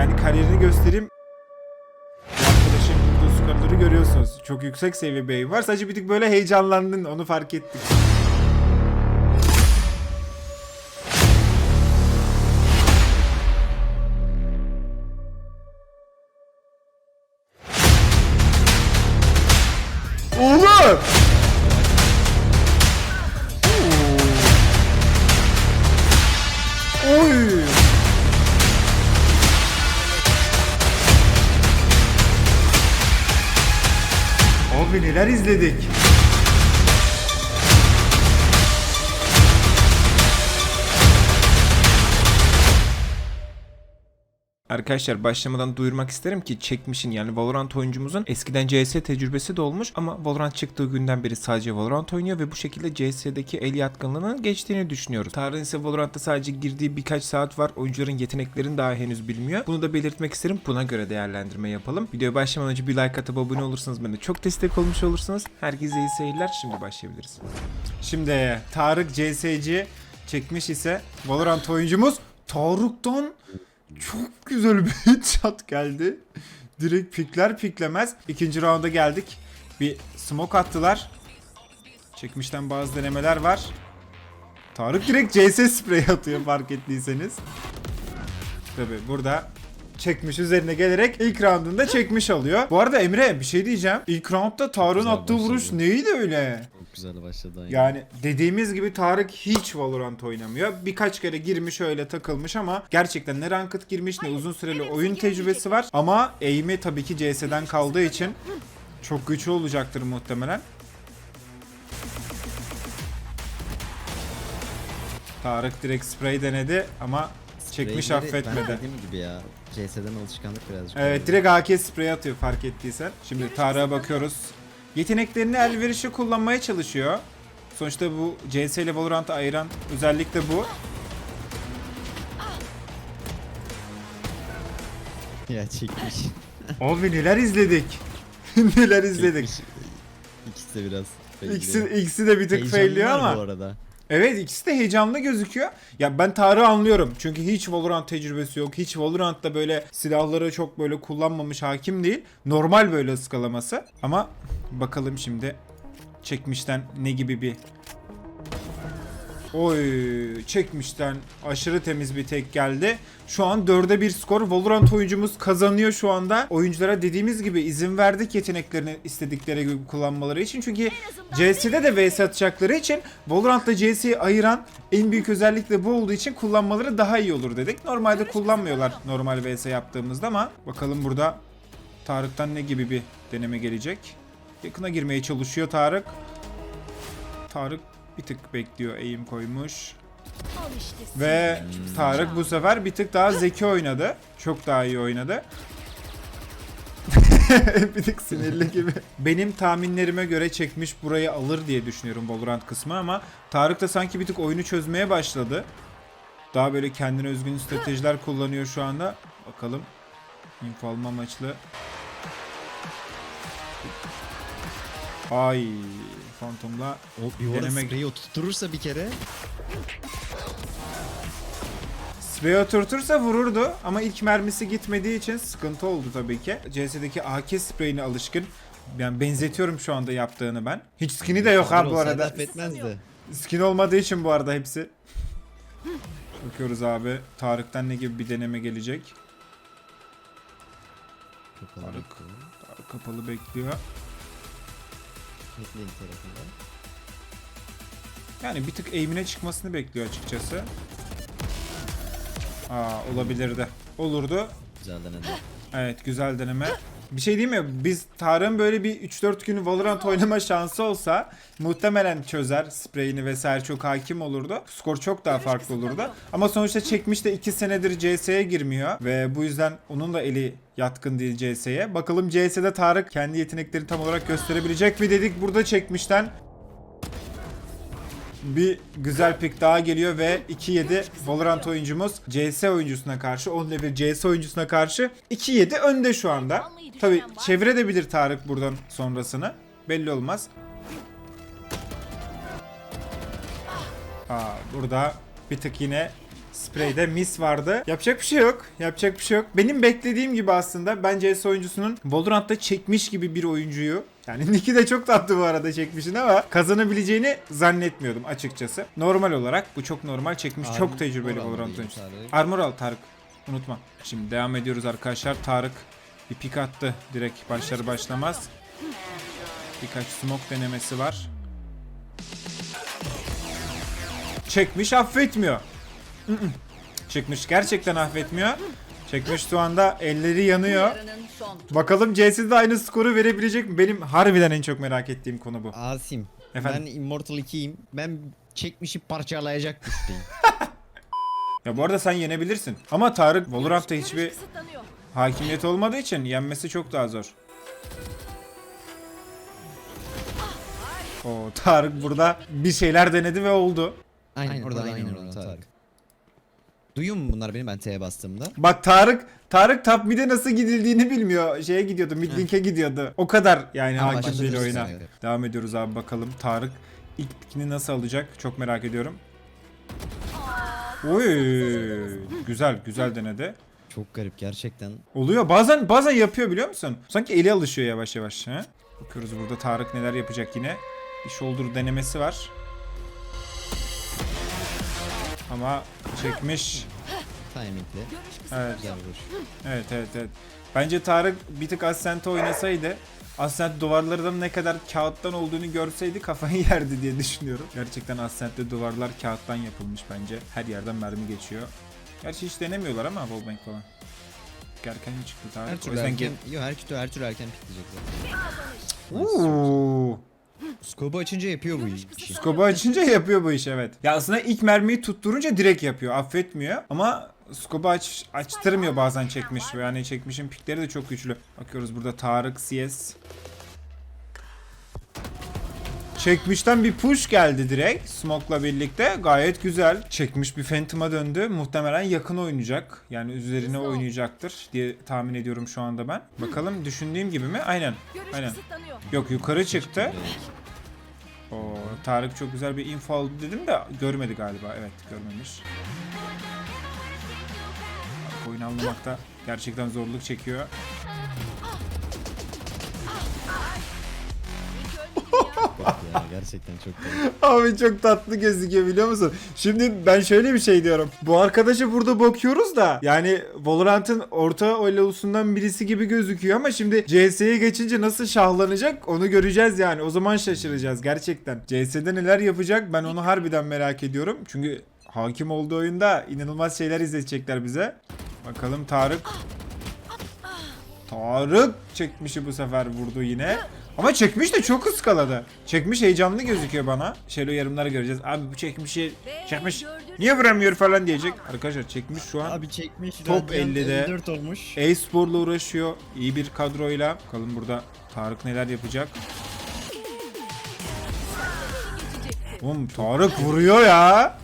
Yani kariyerini göstereyim. Bu skorları görüyorsunuz. Çok yüksek seviye bir var. Sadece bir tık böyle heyecanlandın onu fark ettik. Abi neler izledik? Arkadaşlar başlamadan duyurmak isterim ki çekmişin yani Valorant oyuncumuzun eskiden CS tecrübesi de olmuş ama Valorant çıktığı günden beri sadece Valorant oynuyor ve bu şekilde CS'deki el yatkınlığının geçtiğini düşünüyoruz. Tarık'ın ise Valorant'ta sadece girdiği birkaç saat var. Oyuncuların yeteneklerini daha henüz bilmiyor. Bunu da belirtmek isterim. Buna göre değerlendirme yapalım. Videoya başlamadan önce bir like atıp abone olursanız bana çok destek olmuş olursunuz. Herkese iyi seyirler. Şimdi başlayabiliriz. Şimdi Tarık CSC çekmiş ise Valorant oyuncumuz Tarık'tan çok güzel bir headshot geldi. Direkt pikler piklemez. İkinci rounda geldik. Bir smoke attılar. Çekmişten bazı denemeler var. Tarık direkt CS sprey atıyor fark ettiyseniz. Tabi burada çekmiş üzerine gelerek ilk roundunda çekmiş alıyor. Bu arada Emre bir şey diyeceğim. İlk roundda Tarık'ın attığı vuruş neydi öyle? Çok güzel başladı. aynen. Yani dediğimiz gibi Tarık hiç Valorant oynamıyor. Birkaç kere girmiş öyle takılmış ama gerçekten ne ranked girmiş ne uzun süreli oyun tecrübesi var. Ama eğimi tabii ki CS'den kaldığı için çok güçlü olacaktır muhtemelen. Tarık direkt spray denedi ama çekmiş Spreyleri affetmedi. Ben dediğim gibi ya. CS'den alışkanlık birazcık. Evet direkt AK spray atıyor fark ettiysen. Şimdi Tarık'a bakıyoruz. Yeteneklerini elverişli kullanmaya çalışıyor. Sonuçta bu CS ile Valorant'ı ayıran özellik de bu. ya çekmiş. Abi neler izledik. neler izledik. Çekmiş. İkisi de biraz. İkisi, ikisi de bir tık Heyecanlılar failliyor ama. Bu arada. Evet ikisi de heyecanlı gözüküyor. Ya ben Tarık'ı anlıyorum. Çünkü hiç Valorant tecrübesi yok. Hiç Valorant'ta böyle silahları çok böyle kullanmamış hakim değil. Normal böyle ıskalaması. Ama bakalım şimdi çekmişten ne gibi bir Oy çekmişten aşırı temiz bir tek geldi. Şu an 4'e 1 skor. Valorant oyuncumuz kazanıyor şu anda. Oyunculara dediğimiz gibi izin verdik yeteneklerini istedikleri gibi kullanmaları için. Çünkü CS'de de vs atacakları için Valorant'la CS'yi ayıran en büyük özellik de bu olduğu için kullanmaları daha iyi olur dedik. Normalde kullanmıyorlar normal vs yaptığımızda ama bakalım burada Tarık'tan ne gibi bir deneme gelecek. Yakına girmeye çalışıyor Tarık. Tarık bir tık bekliyor eğim koymuş. Ve Tarık bu sefer bir tık daha zeki oynadı. Çok daha iyi oynadı. bir tık sinirli gibi. Benim tahminlerime göre çekmiş burayı alır diye düşünüyorum Valorant kısmı ama Tarık da sanki bir tık oyunu çözmeye başladı. Daha böyle kendine özgün stratejiler kullanıyor şu anda. Bakalım. Info alma amaçlı. Ay Phantom'la O bir Deneme- spreyi oturturursa bir kere. Spray oturtursa vururdu ama ilk mermisi gitmediği için sıkıntı oldu tabii ki. CS'deki AK spreyine alışkın. Yani benzetiyorum şu anda yaptığını ben. Hiç skin'i de yok ha bu arada. affetmezdi. Skin olmadığı için bu arada hepsi. Bakıyoruz abi. Tarık'tan ne gibi bir deneme gelecek. Kapalı Tarık. Tarık kapalı bekliyor. Bekleyin tarafında. Yani bir tık eğimine çıkmasını bekliyor açıkçası. Aa olabilirdi. Olurdu. Güzel denedi. Evet güzel deneme. Bir şey değil mi? Biz Tarık'ın böyle bir 3-4 günü Valorant oynama şansı olsa muhtemelen çözer spreyini vesaire çok hakim olurdu. Skor çok daha farklı olurdu. Ama sonuçta çekmiş de 2 senedir CS'ye girmiyor ve bu yüzden onun da eli yatkın değil CS'ye. Bakalım CS'de Tarık kendi yeteneklerini tam olarak gösterebilecek mi dedik burada çekmişten. Bir güzel pick daha geliyor ve 2-7 Valorant oyuncumuz CS oyuncusuna karşı 10 level CS oyuncusuna karşı 2-7 önde şu anda. Tabi çevirebilir Tarık buradan sonrasını. Belli olmaz. Aa, burada bir tık yine Spreyde mis vardı. Yapacak bir şey yok. Yapacak bir şey yok. Benim beklediğim gibi aslında ben CS oyuncusunun Valorant'ta çekmiş gibi bir oyuncuyu yani Nick'i de çok tatlı bu arada çekmişin ama kazanabileceğini zannetmiyordum açıkçası. Normal olarak bu çok normal çekmiş. çok tecrübeli Armor Valorant oyuncusu. Armor al Tarık. Unutma. Şimdi devam ediyoruz arkadaşlar. Tarık bir pik attı. Direkt başları başlamaz. Birkaç smoke denemesi var. Çekmiş affetmiyor. Çıkmış gerçekten affetmiyor. Çekmiş şu anda elleri yanıyor. Bakalım CS'de aynı skoru verebilecek mi? Benim harbiden en çok merak ettiğim konu bu. Asim. Efendim? Ben Immortal 2'yim. Ben çekmişi parçalayacak güçteyim. Ya bu arada sen yenebilirsin. Ama Tarık Valorant'ta hiçbir. Hakimiyet olmadığı için yenmesi çok daha zor. O Tarık burada bir şeyler denedi ve oldu. aynen, orada aynen, orada Tarık. Duyuyor mu bunlar beni ben T'ye bastığımda? Bak Tarık Tarık top mid'e nasıl gidildiğini bilmiyor. Şeye gidiyordu, mid link'e gidiyordu. O kadar yani hakim değil oyuna. Evet. Devam ediyoruz abi bakalım. Tarık ilk pikini nasıl alacak? Çok merak ediyorum. Oy, güzel güzel denedi. Çok garip gerçekten. Oluyor. Bazen bazen yapıyor biliyor musun? Sanki eli alışıyor yavaş yavaş. He? Bakıyoruz burada Tarık neler yapacak yine. Bir shoulder denemesi var. Ama çekmiş. Timingli. Evet. Güzel vuruş. Evet evet evet. Bence Tarık bir tık Ascent'e oynasaydı Ascent duvarlarının ne kadar kağıttan olduğunu görseydi kafayı yerdi diye düşünüyorum. Gerçekten Ascent'te duvarlar kağıttan yapılmış bence. Her yerden mermi geçiyor. Gerçi hiç denemiyorlar ama wallbang falan. Erken çıktı Tarık. Her o türlü yüzden erken, yok her türlü her türlü erken pikleyecekler. Uuu. Scope'u açınca yapıyor bu işi. Skobu açınca yapıyor bu iş evet. Ya aslında ilk mermiyi tutturunca direkt yapıyor. Affetmiyor. Ama skobu aç, açtırmıyor bazen çekmiş. Yani çekmişin pikleri de çok güçlü. Bakıyoruz burada Tarık CS. Çekmişten bir push geldi direkt. Smoke'la birlikte. Gayet güzel. Çekmiş bir Phantom'a döndü. Muhtemelen yakın oynayacak. Yani üzerine oynayacaktır diye tahmin ediyorum şu anda ben. Bakalım düşündüğüm gibi mi? Aynen. Aynen. Yok yukarı çıktı. O Tarık çok güzel bir info aldı dedim de görmedi galiba. Evet görmemiş. Oyun anlamakta gerçekten zorluk çekiyor. Ya, gerçekten çok garip. Abi çok tatlı gözüküyor biliyor musun? Şimdi ben şöyle bir şey diyorum. Bu arkadaşı burada bakıyoruz da yani Valorant'ın orta oylavusundan birisi gibi gözüküyor ama şimdi CS'ye geçince nasıl şahlanacak onu göreceğiz yani. O zaman şaşıracağız gerçekten. CS'de neler yapacak ben onu harbiden merak ediyorum. Çünkü hakim olduğu oyunda inanılmaz şeyler izletecekler bize. Bakalım Tarık. Tarık çekmişi bu sefer vurdu yine. Ama çekmiş de çok ıskaladı. Çekmiş heyecanlı gözüküyor bana. Şöyle yarımları göreceğiz. Abi bu çekmişi çekmiş. Niye vuramıyor falan diyecek. Arkadaşlar çekmiş şu an. Abi çekmiş. Top Radiant 50'de. 54 olmuş. E-sporla uğraşıyor. İyi bir kadroyla. Bakalım burada Tarık neler yapacak. Oğlum Tarık vuruyor ya.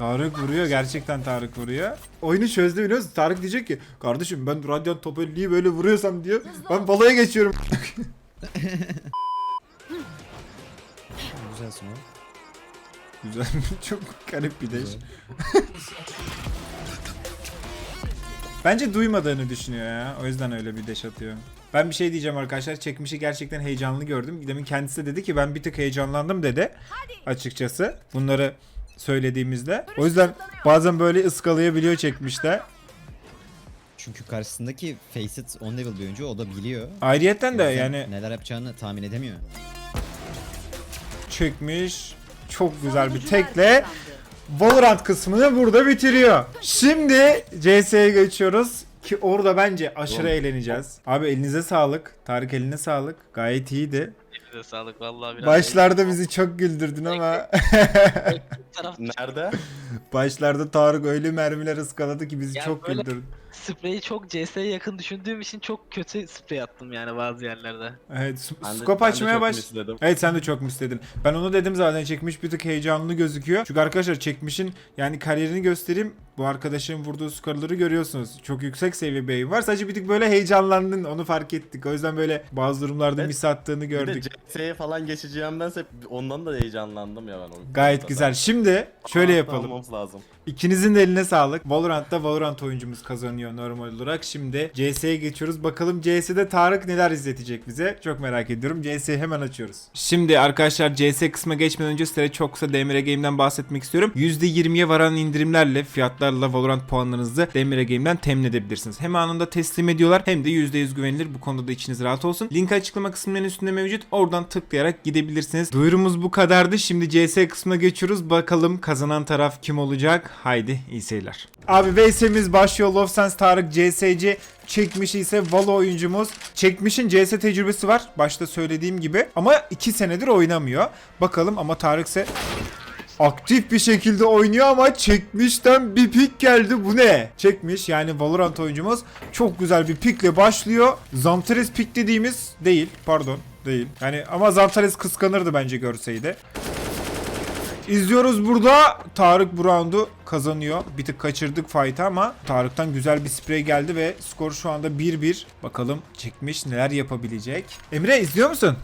Tarık vuruyor. Gerçekten Tarık vuruyor. Oyunu çözdü biliyor musun? Tarık diyecek ki kardeşim ben Radiant top 50'yi böyle vuruyorsam diyor. Ben balaya geçiyorum. Güzel sumo. Güzel. Çok garip bir deş. Güzel. Bence duymadığını düşünüyor ya. O yüzden öyle bir deş atıyor. Ben bir şey diyeceğim arkadaşlar. Çekmişi gerçekten heyecanlı gördüm. Demin kendisi de dedi ki ben bir tık heyecanlandım dedi. Açıkçası. Bunları söylediğimizde. O yüzden bazen böyle ıskalayabiliyor çekmişte. Çünkü karşısındaki Faceit 10 level bir oyuncu o da biliyor. Ayrıyetten de yani neler yapacağını tahmin edemiyor. çekmiş. Çok güzel bir tekle. Valorant kısmını burada bitiriyor. Şimdi CS'ye geçiyoruz. Ki orada bence aşırı eğleneceğiz. Abi elinize sağlık. Tarık eline sağlık. Gayet iyiydi. Elinize sağlık vallahi biraz. Başlarda bizi çok güldürdün ama taraf Nerede? başlarda Tarık öyle mermiler ıskaladı ki bizi Ya çok böyle- güldürdü. spreyi çok CS'ye yakın düşündüğüm için çok kötü sprey attım yani bazı yerlerde. Evet, s- Ben de- skop ben de açmaya çok baş. Evet sen de çok misledin. Ben onu dedim zaten çekmiş bir tık heyecanlı gözüküyor. Çünkü arkadaşlar çekmişin yani kariyerini göstereyim. Bu arkadaşın vurduğu skorları görüyorsunuz. Çok yüksek seviye bir var. Sadece bir tık böyle heyecanlandın. Onu fark ettik. O yüzden böyle bazı durumlarda Evet. mis attığını Bir de gördük. CS'ye falan geçeceğimdense ondan da heyecanlandım ya ben. Gayet güzel. Şimdi şöyle yapalım. lazım. İkinizin de eline sağlık. Valorant'ta Valorant oyuncumuz kazanıyor normal olarak. Şimdi CS'ye geçiyoruz. Bakalım CS'de Tarık neler izletecek bize. Çok merak ediyorum. CS'yi hemen açıyoruz. Şimdi arkadaşlar CS kısmına geçmeden önce size çok kısa DMR Game'den bahsetmek istiyorum. %20'ye varan indirimlerle fiyatlarla Valorant puanlarınızı DMR Game'den temin edebilirsiniz. Hem anında teslim ediyorlar hem de %100 güvenilir. Bu konuda da içiniz rahat olsun. Link açıklama kısmının üstünde mevcut. Oradan tıklayarak gidebilirsiniz. Duyurumuz bu kadardı. Şimdi CS kısmına geçiyoruz. Bakalım kazanan taraf kim olacak? Haydi iyi seyirler. Abi VS'miz başlıyor. Love Tarık CSC çekmiş ise Valo oyuncumuz. Çekmişin CS tecrübesi var. Başta söylediğim gibi. Ama 2 senedir oynamıyor. Bakalım ama Tarık ise aktif bir şekilde oynuyor ama çekmişten bir pik geldi bu ne? Çekmiş yani Valorant oyuncumuz çok güzel bir pikle başlıyor. Zantares pik dediğimiz değil pardon değil. Yani ama Zantares kıskanırdı bence görseydi. İzliyoruz burada. Tarık bu kazanıyor. Bir tık kaçırdık fight'ı ama Tarık'tan güzel bir sprey geldi ve skor şu anda 1-1. Bakalım çekmiş neler yapabilecek. Emre izliyor musun?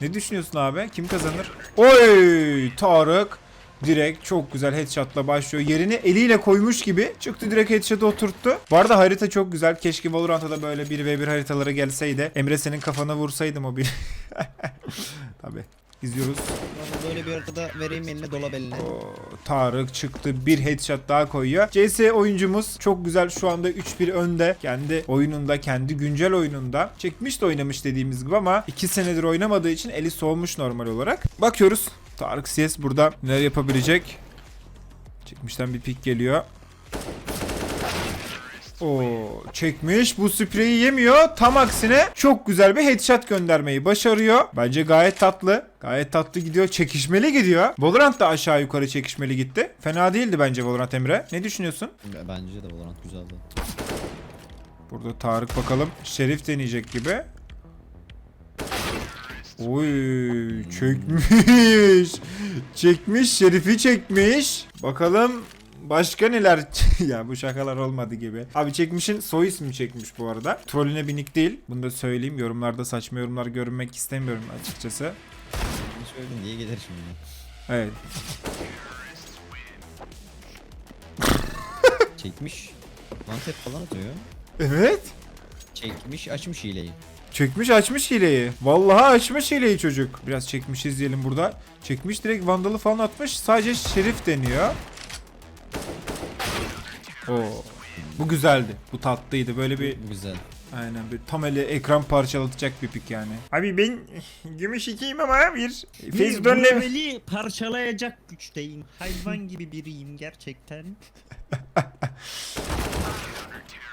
Ne düşünüyorsun abi? Kim kazanır? Oy! Tarık direkt çok güzel headshot'la başlıyor. Yerini eliyle koymuş gibi çıktı direkt headshot'ı oturttu. Bu arada harita çok güzel. Keşke Valorant'ta da böyle 1v1 haritalara gelseydi. Emre senin kafana vursaydım o bir. Tabi. İzliyoruz. Bana böyle bir haritada vereyim eline dolap eline. Oo, Tarık çıktı. Bir headshot daha koyuyor. CS oyuncumuz çok güzel şu anda 3-1 önde. Kendi oyununda, kendi güncel oyununda. Çekmiş de oynamış dediğimiz gibi ama 2 senedir oynamadığı için eli soğumuş normal olarak. Bakıyoruz. Tarık CS burada neler yapabilecek? Çekmişten bir pik geliyor. Oo, çekmiş. Bu spreyi yemiyor. Tam aksine çok güzel bir headshot göndermeyi başarıyor. Bence gayet tatlı. Gayet tatlı gidiyor. Çekişmeli gidiyor. Valorant da aşağı yukarı çekişmeli gitti. Fena değildi bence Valorant Emre. Ne düşünüyorsun? Bence de Valorant güzeldi. Burada Tarık bakalım. Şerif deneyecek gibi. Oy çekmiş. Çekmiş Şerif'i çekmiş. Bakalım başka neler ya bu şakalar olmadı gibi. Abi çekmişin soy ismi çekmiş bu arada. Trollüne binik değil. Bunu da söyleyeyim. Yorumlarda saçma yorumlar görünmek istemiyorum açıkçası. Bunu söyledim diye gelir şimdi. Evet. Çekmiş. Tap falan atıyor. Evet. Çekmiş açmış hileyi. Çekmiş açmış hileyi. Vallahi açmış hileyi çocuk. Biraz çekmiş izleyelim burada. Çekmiş direkt vandalı falan atmış. Sadece şerif deniyor. Oo. Bu güzeldi. Bu tatlıydı. Böyle bir güzel. aynen bir tam ele ekran parçalatacak bir pik yani. Abi ben gümüş ikiyim ama bir Bir Vurveli parçalayacak güçteyim. Hayvan gibi biriyim gerçekten.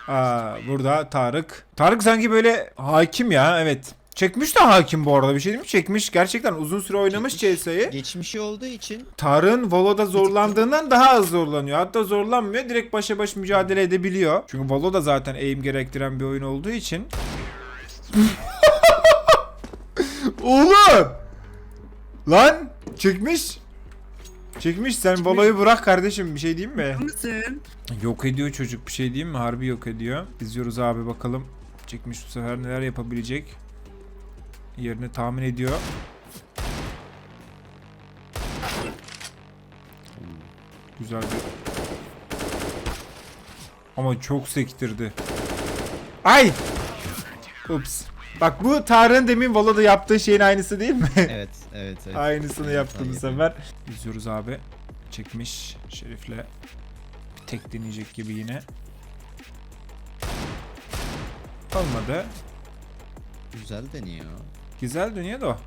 Aa, burada Tarık. Tarık sanki böyle hakim ya evet. Çekmiş de hakim bu arada bir şey değil mi? Çekmiş gerçekten uzun süre oynamış. CS'yi. Geçmişi olduğu için Tarık'ın Valo'da zorlandığından daha az zorlanıyor. Hatta zorlanmıyor. Direkt başa baş mücadele edebiliyor. Çünkü Valo da zaten aim gerektiren bir oyun olduğu için. Oğlum! Lan! Çekmiş. Çekmiş sen Valo'yu bırak kardeşim bir şey diyeyim mi? Mısın? Yok ediyor çocuk bir şey diyeyim mi? Harbi yok ediyor. İzliyoruz abi bakalım. Çekmiş bu sefer neler yapabilecek. Yerini tahmin ediyor. Güzel bir... Ama çok sektirdi. Ay! Ups. Bak bu Tarık'ın demin Valo'da yaptığı şeyin aynısı değil mi? evet evet evet. Aynısını Evet, yaptı bu sefer. İzliyoruz abi. Çekmiş Şerif'le. Tek deneyecek gibi yine. Olmadı. Güzel deniyor. Güzel dönüyor da.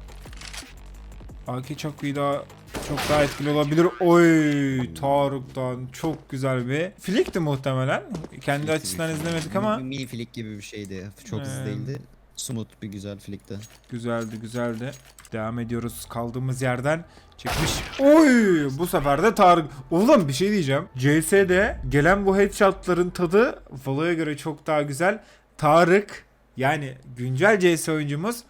AK çok iyi daha çok daha etkili olabilir. Oy Tarık'tan çok güzel bir flickti muhtemelen. Kendi Flickti, açısından büyük izlemedik ama Mi- Mini flick gibi bir şeydi. Çok Ee, hızlı değildi. Smooth bir güzel flickti. güzeldi güzeldi. Devam ediyoruz kaldığımız yerden. Çekmiş. Oy! Bu sefer de Tarık. Oğlum bir şey diyeceğim. CS'de gelen bu headshotların tadı Valo'ya göre çok daha güzel. Tarık yani güncel CS oyuncumuz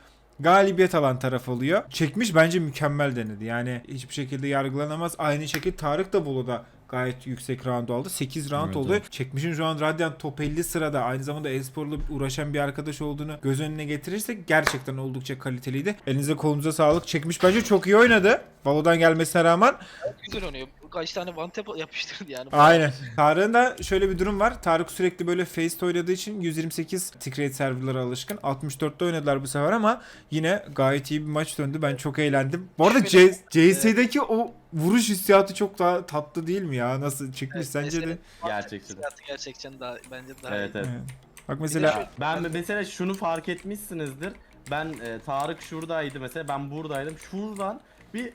galibiyet alan taraf oluyor. Çekmiş bence mükemmel denedi. Yani hiçbir şekilde yargılanamaz. Aynı şekilde Tarık da Valo'da gayet yüksek round aldı. 8 round Evet, oldu. evet. Çekmiş'in şu an Radiant top 50 sırada. Aynı zamanda e-sporla uğraşan bir arkadaş olduğunu göz önüne getirirsek gerçekten oldukça kaliteliydi. Elinize kolunuza sağlık. Çekmiş bence çok iyi oynadı. Valo'dan gelmesine rağmen. Güzel oynuyor. Kaç tane one tap yapıştırdı yani. Aynen. Tarık'ın da şöyle bir durum var. Tarık sürekli böyle Faceit oynadığı için 128 tick rate serverlara alışkın. 64'te oynadılar bu sefer ama yine gayet iyi bir maç döndü. Ben çok eğlendim. Bu arada CS'deki o vuruş hissiyatı çok daha tatlı değil mi ya? Nasıl çıkmış Evet, sence de? mesela- Gerçekten. Gerçekten daha bence daha Evet iyi. evet. Evet. Bak mesela şu- Ben mesela şunu fark etmişsinizdir. Ben e, Tarık şuradaydı mesela ben buradaydım. Şuradan bir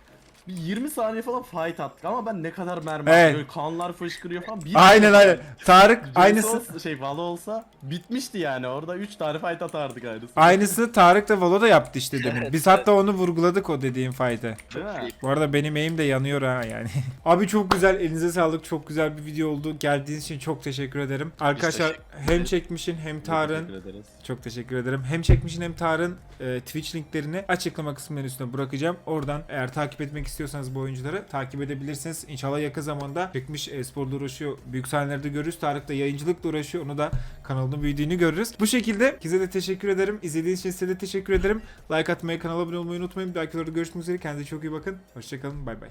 bir 20 saniye falan fight attık ama ben ne kadar mermi Evet. böyle kanlar fışkırıyor falan. Bir aynen aynen. Tarık aynısı şey Valo olsa bitmişti yani. Orada 3 tane fight atardık aynısı. aynısı Tarık da Valo'da yaptı işte demin. Biz hatta onu vurguladık o dediğim fight'ı. Değil mi? iyi. Bu arada benim eğim de yanıyor ha yani. Abi çok güzel elinize sağlık çok güzel bir video oldu. Geldiğiniz için çok teşekkür ederim. Arkadaşlar teşekkür hem ederiz. çekmişin hem Tarık'ın Teşekkür ederiz. çok teşekkür ederim. Hem çekmişin hem Tarık'ın e, Twitch linklerini açıklama kısmının üstüne bırakacağım. Oradan eğer takip etmek istiyorsanız bu oyuncuları takip edebilirsiniz. İnşallah yakın zamanda çekmiş e-sporla uğraşıyor. Büyük sahnelerde görürüz. Tarık da yayıncılıkla uğraşıyor. Onu da kanalının büyüdüğünü görürüz. Bu şekilde size de teşekkür ederim. İzlediğiniz için size de teşekkür ederim. Like atmayı, kanala abone olmayı unutmayın. Bir dahaki videoda görüşmek üzere. Kendinize çok iyi bakın. Hoşçakalın. Bay bay.